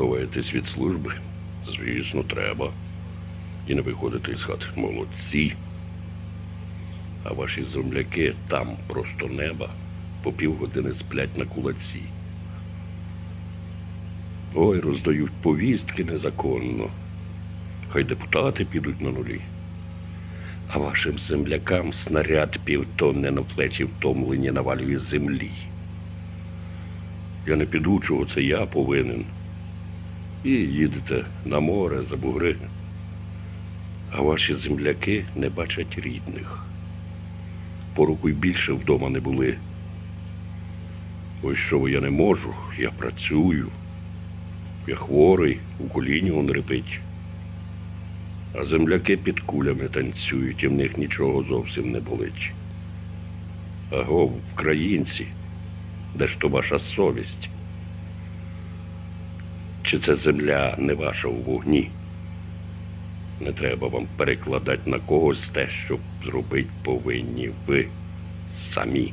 Ховаєтесь від служби? Звісно, треба. І не виходите з хати. Молодці. А ваші земляки там просто неба по півгодини сплять на кулаці. Ой, роздають повістки незаконно. Хай депутати підуть на нулі. А вашим землякам снаряд півтонни на плечі втомлені навалює землі. Я не піду, чого це я повинен. І їдете на море за бугри. А ваші земляки не бачать рідних. По року й більше вдома не були. Ось що я не можу, я працюю. Я хворий, у коліні он репить. А земляки під кулями танцюють, і в них нічого зовсім не болить. Аго, українці, де ж то ваша совість? Чи це земля не ваша у вогні? Не треба вам перекладати на когось те, що зробити повинні ви самі.